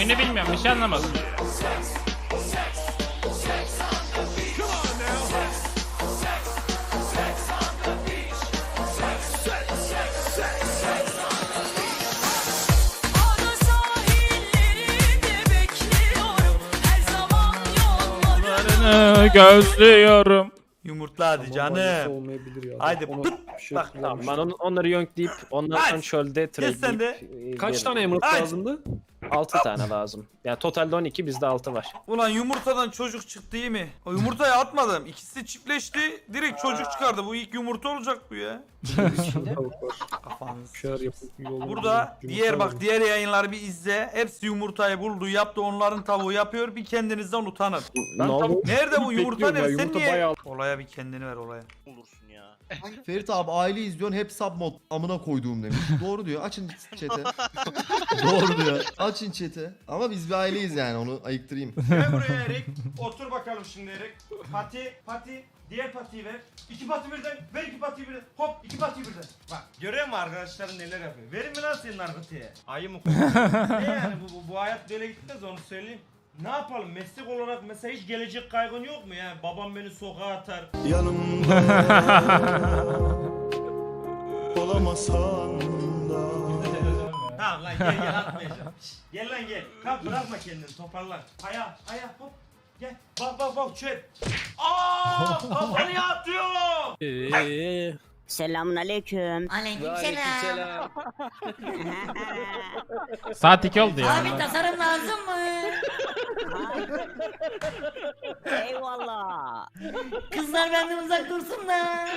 Oyunu bilmiyorum bir şey anlamadım. Gözlüyorum. Yumurtla hadi canım. maalesef olmayabilir ya. Haydi Ona pıt, bir şey bak. Tamam ben on, onları yönkleyip onlardan Hadi. çölde sen de. tradeleyip e, Kaç tane emerald Hadi. lazımdı? 6 tane lazım. Yani totalde 12 bizde 6 var. Ulan yumurtadan çocuk çıktı iyi mi? O yumurtayı atmadım. İkisi çiftleşti. Direkt çocuk çıkardı. Bu ilk yumurta olacak bu ya. Tavuk var. Kafanız. Bir şeyler yapıp yolunu Burada diğer bak diğer yayınları bir izle. Hepsi yumurtayı buldu, yaptı. Onların tavuğu yapıyor. Bir kendinizden utanın. Ben Ne oldu? tavuk Nerede bu yumurta bekliyorum ya, nerede? Sen yumurta niye? bayağı- Olaya bir kendini ver olaya. olursun. Ferit abi aile izliyorsun hep sub mod amına koyduğum demiş. Doğru diyor açın chat'e. Doğru diyor. Açın chat'e. Ama biz bir aileyiz yani onu ayıktırayım. Gel buraya Erik. Otur bakalım şimdi Erik. Pati, pati, diğer patiyi ver. İki pati birden, ver iki patiyi birden. Hop, iki patiyi birden. Bak, görüyor musun arkadaşların neler yapıyor? Verin mi lan senin narkotiğe? Ayı mı koyuyor? ne yani bu, bu, bu hayat böyle gitmez onu söyleyeyim. Ne yapalım meslek olarak mesela hiç gelecek kaygın yok mu ya? Babam beni sokağa atar. Tamam lan gel gel atmayacağım. Gel lan gel. Kalk bırakma kendini toparlan. Aya aya hop. Gel. Bak bak bak çöp. Aa kafanı atıyor. Eee. Selamun aleyküm. Aleykümselam. Saat 2 oldu ya. Abi tasarım lazım mı? Eyvallah. Kızlar benden uzak dursun da.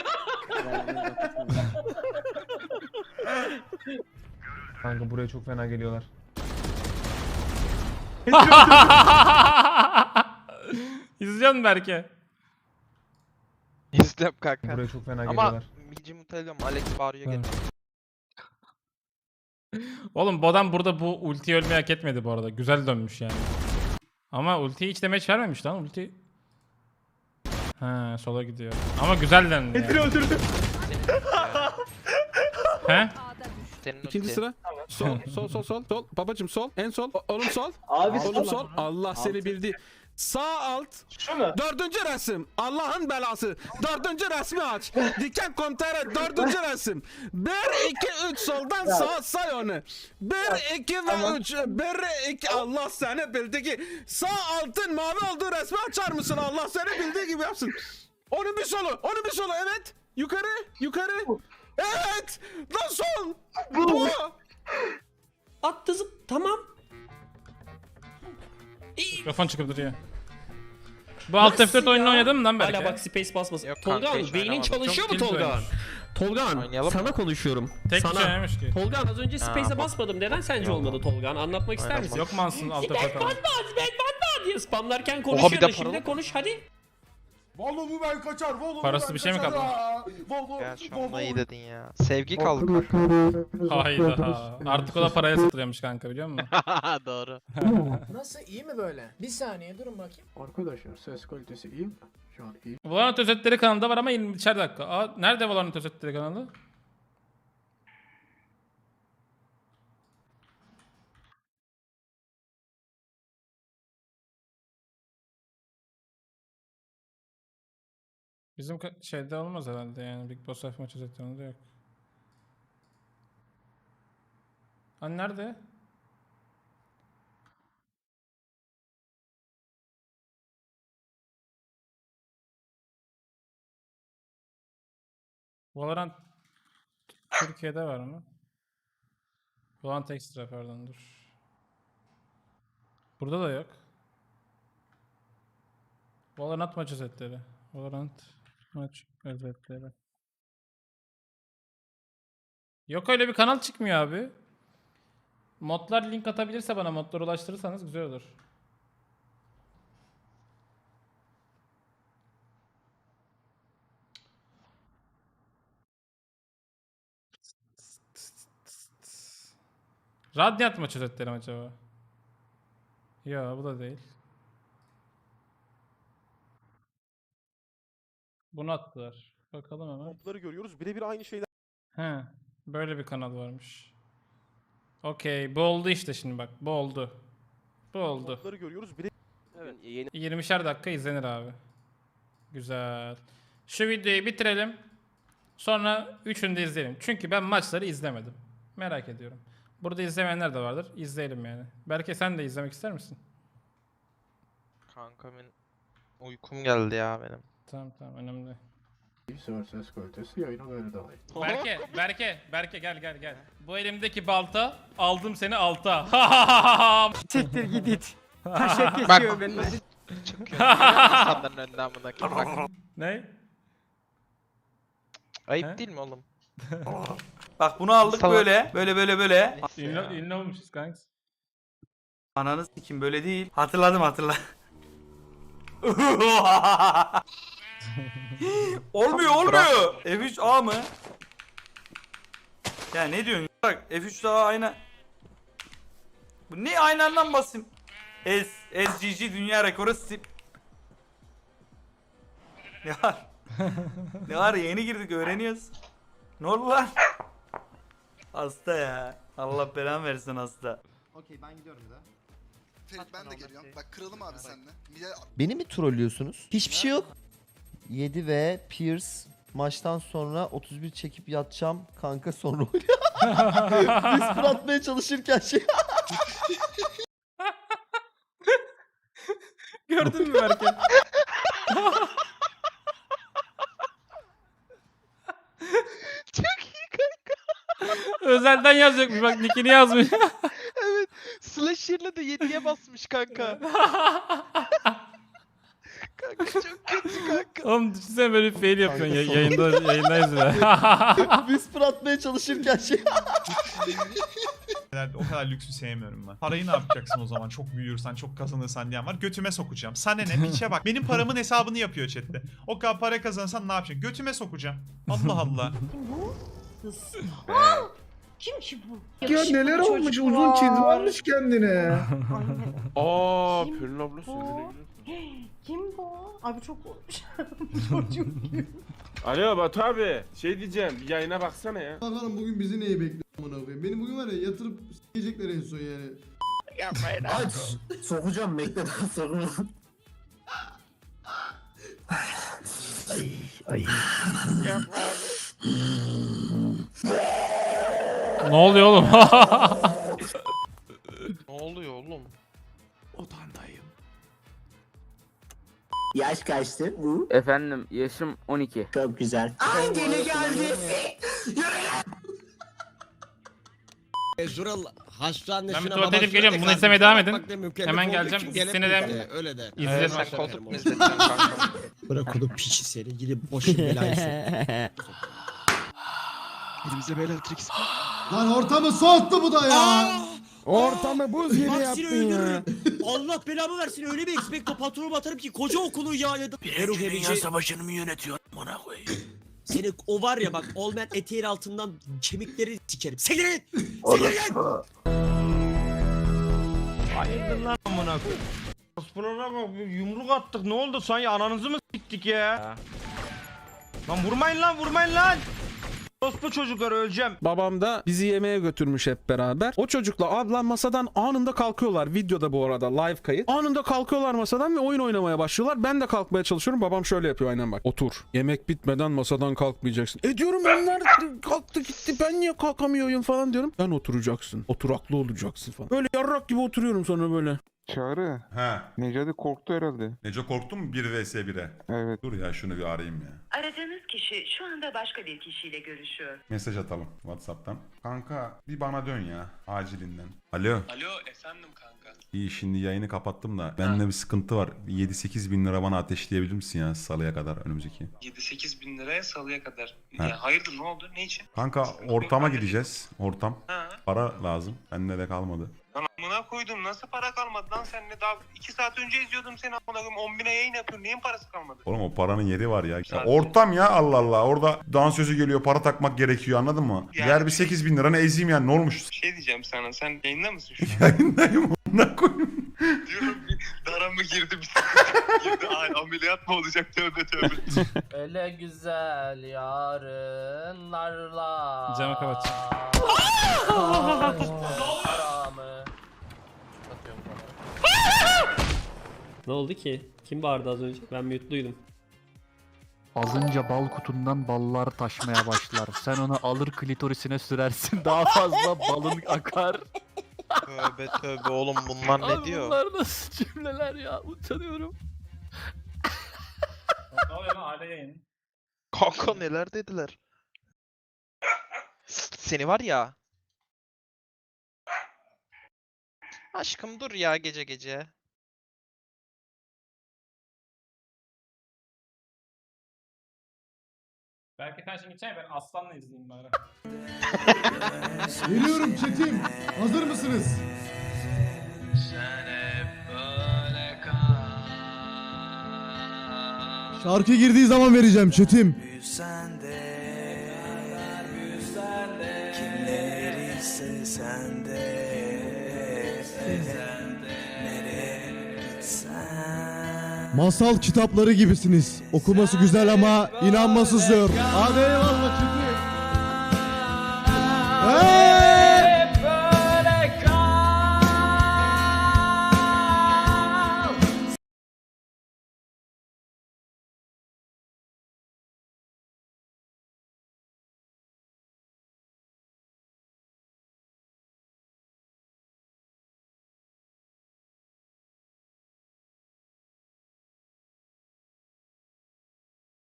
Kanka buraya çok fena geliyorlar. İzliyor musun Berke? İzlem kanka. Buraya çok fena Ama geliyorlar. Milci mutalım Alex bağırıyor Hı. gene. Oğlum bu adam burada bu ulti ölmeyi hak etmedi bu arada. Güzel dönmüş yani. Ama ultiyi hiç demeç vermemiş lan ulti. Ha sola gidiyor. Ama güzel döndü yani. öldürdü. He? Senin İkinci ulti. sıra. Sol, sol, sol, sol, sol. Babacım sol, en sol. O- Oğlum sol. Abi Oğlum sol. Allah seni bildi. Sağ alt. Dördüncü resim. Allah'ın belası. Dördüncü resmi aç. Diken kontere dördüncü resim. Bir, iki, üç soldan sağ say onu. Bir, iki ve üç. Bir, iki. Allah seni bildi ki. Sağ altın mavi olduğu resmi açar mısın? Allah seni bildiği gibi yapsın. Onu bir solu. Onu bir solu. Evet. Yukarı. Yukarı. Evet. Lan sol. Bu. Attı. Tamam. Mikrofon çıkıp duruyor. Bu alt F4 oyununu oynadın mı lan Berke? Hala bak space basmasın. Yok kanka, hiç beynin oynamadım. çalışıyor Çok mu tilt oynamış. Tolgan Oynayalım sana konuşuyorum. Tek sana. şey ki. Tolgan az önce space'e basmadım. Neden sence olmadı Tolgan? Anlatmak ister Aynen misin? Yok mu ansın alt F4 Ben oyunu? batmaz, ben batmaz diye spamlarken bir konuşuyor de da paralı şimdi konuş hadi. Vallahi ben kaçar. Vallahi Parası bir şey mi kaldı? Ya şu anda iyi dedin ya. Sevgi kaldı kanka. Hayda. Artık o da paraya satılıyormuş kanka biliyor musun? Doğru. Nasıl iyi mi böyle? Bir saniye durun bakayım. Arkadaşlar ses kalitesi iyi mi? Şu an iyi. Valorant özetleri kanalında var ama 20'şer dakika. Aa, nerede Valorant özetleri kanalı? Bizim şeyde olmaz herhalde yani Big Boss Life maç özetlerinde yok. Hani nerede? Valorant Türkiye'de var mı? Valorant Extra pardon dur. Burada da yok. Valorant maç özetleri. Valorant maç özetleri. Yok öyle bir kanal çıkmıyor abi. Modlar link atabilirse bana modları ulaştırırsanız güzel olur. Radyant maç özetleri mi acaba? Ya bu da değil. Bunu attılar. Bakalım hemen. Topları görüyoruz. Birebir aynı şeyler. He, böyle bir kanal varmış. Okey, bu oldu işte şimdi bak. Bu oldu. Bu oldu. görüyoruz. 20'şer dakika izlenir abi. Güzel. Şu videoyu bitirelim. Sonra üçünü de izleyelim. Çünkü ben maçları izlemedim. Merak ediyorum. Burada izlemeyenler de vardır. İzleyelim yani. Belki sen de izlemek ister misin? Kanka benim uykum geldi ya benim. Tamam tamam önemli. değil. Sor söz kalitesi yayına böyle devam. Berke, Berke, Berke gel gel gel. Bu elimdeki balta aldım seni alta. Siktir git it. Bak. Çıkıyor. İnsanların önüne amına koyayım. Bak. ne? Ayıp He? değil mi oğlum? Bak bunu aldık Salak. böyle. Böyle böyle böyle. Ünlü, ünlü olmuşuz kanks. Ananı sikim böyle değil. Hatırladım hatırla. olmuyor olmuyor. F3A mı? Ya ne diyorsun? Bak F3 daha aynı. Bu ne aynı andan basayım? S, SGG dünya rekoru sip. Ne var? ne var yeni girdik öğreniyoruz. Ne oldu lan? Hasta ya. Allah belanı versin hasta. Okey ben gidiyorum daha. Ferit ben de geliyorum. Bak kıralım abi seninle. Bir de Beni mi trollüyorsunuz? Hiçbir şey yok. 7 ve Pierce maçtan sonra 31 çekip yatacağım kanka sonra Whisper atmaya çalışırken şey Gördün mü Berke? Çok iyi kanka. Özelden yazacakmış bak nickini yazmış. evet. Slasher'la da 7'ye basmış kanka. Kanka. Oğlum düşünsene böyle bir fail yapıyorsun ya, yayında yayındayız ya. Whisper atmaya çalışırken şey o kadar lüksü sevmiyorum ben. Parayı ne yapacaksın o zaman? Çok büyürsen, çok kazanırsan diyen var. Götüme sokacağım. Sana ne? Piçe bak. Benim paramın hesabını yapıyor chatte. O kadar para kazanırsan ne yapacaksın? Götüme sokacağım. Allah Allah. Kim ki bu? Ya neler olmuş uzun çizim almış kendine. Aa, Kim Pelin abla bu? Bu? Abi çok olmuş. Çocuk gibi. Alo Batu abi, şey diyeceğim, bir yayına baksana ya. Bakalım bugün bizi neye bekliyor amına koyayım. Beni bugün var ya yatırıp s**ecekler en son yani. Sokacağım bekle daha sokacağım. ne oluyor oğlum? Ne oluyor oğlum? Odandayım. Yaş kaçtı bu? Efendim yaşım 12. Çok güzel. Ay gene geldi. Zural hastanesine Ben bir tuvalete gidip geliyorum. Bunu izlemeye devam edin. Hemen geleceğim. Seni de öyle de. izle. Ee, sen koltuk mu? Bırak onu piçi seni. Gidip boşun belayı. Elimize beyler. Lan ortamı soğuttu bu da ya. Ortamı buz gibi yaptın ya. Allah belamı versin öyle bir ekspekto patronu atarım ki koca okulu yağladım. Eruk Dünya savaşını mı yönetiyor bana koyayım? Seni o var ya bak olmayan eteğin altından kemikleri sikerim. Siktir git! Hayırdır lan amına koyayım. Osman'a bak bir yumruk attık ne oldu sanki ananızı mı siktik ya? Lan vurmayın lan vurmayın lan. Ospu çocuklar öleceğim. Babam da bizi yemeğe götürmüş hep beraber. O çocukla ablam masadan anında kalkıyorlar. Videoda bu arada live kayıt. Anında kalkıyorlar masadan ve oyun oynamaya başlıyorlar. Ben de kalkmaya çalışıyorum. Babam şöyle yapıyor aynen bak. Otur. Yemek bitmeden masadan kalkmayacaksın. E diyorum onlar kalktı gitti ben niye kalkamıyorum falan diyorum. Ben oturacaksın. Oturaklı olacaksın falan. Böyle yarrak gibi oturuyorum sonra böyle. Çağrı. He. Necati korktu herhalde. Neco korktun mu 1 vs 1'e? Evet. Dur ya şunu bir arayayım ya. Aradığınız kişi şu anda başka bir kişiyle görüşüyor. Mesaj atalım Whatsapp'tan. Kanka bir bana dön ya acilinden. Alo. Alo efendim kanka. İyi şimdi yayını kapattım da bende bir sıkıntı var. 7-8 bin lira bana ateşleyebilir misin ya salıya kadar önümüzdeki? 7-8 bin liraya salıya kadar. Ha. Ya hayırdır ne oldu? Ne için? Kanka ortama gideceğiz. Ortam. Ha. Para lazım. Bende de kalmadı. Lan amına koydum nasıl para kalmadı lan seninle daha 2 saat önce izliyordum seni amına koyayım 10 bine yayın yapıyorsun neyin parası kalmadı? Oğlum o paranın yeri var ya. ya ortam ya Allah Allah. Orada dansözü geliyor para takmak gerekiyor anladın mı? Yani- Ver bir 8 bin lira ne ezeyim yani ne olmuş? Bir şey diyeceğim sana sen yayında mısın şu an? Yayındayım onunla koyayım. Diyorum bir dara mı girdi bir girdi ay ameliyat mı olacak tövbe tövbe. Öyle güzel yarınlarla. Camı kapat. Ne oldu ki? Kim bağırdı az önce? Ben mute'luydum. Azınca bal kutundan ballar taşmaya başlar. Sen onu alır klitorisine sürersin daha fazla balın akar. Tövbe tövbe oğlum bunlar ne diyor? Bunlar nasıl cümleler ya utanıyorum. Ne oluyor lan aile yayını? Kanka neler dediler? Seni var ya. Aşkım dur ya gece gece. Belki sen şimdi gideceksin ben Aslan'la izleyeyim bari. Geliyorum Çetim. Hazır mısınız? Şarkı girdiği zaman vereceğim Çetim. Masal kitapları gibisiniz. Okuması güzel ama inanması zor. Hadi eyvallah Çetim.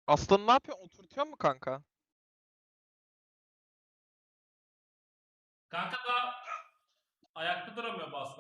Aslan ne yapıyor? Oturtuyor mu kanka? Kanka da ayakta duramıyor bu Aslan.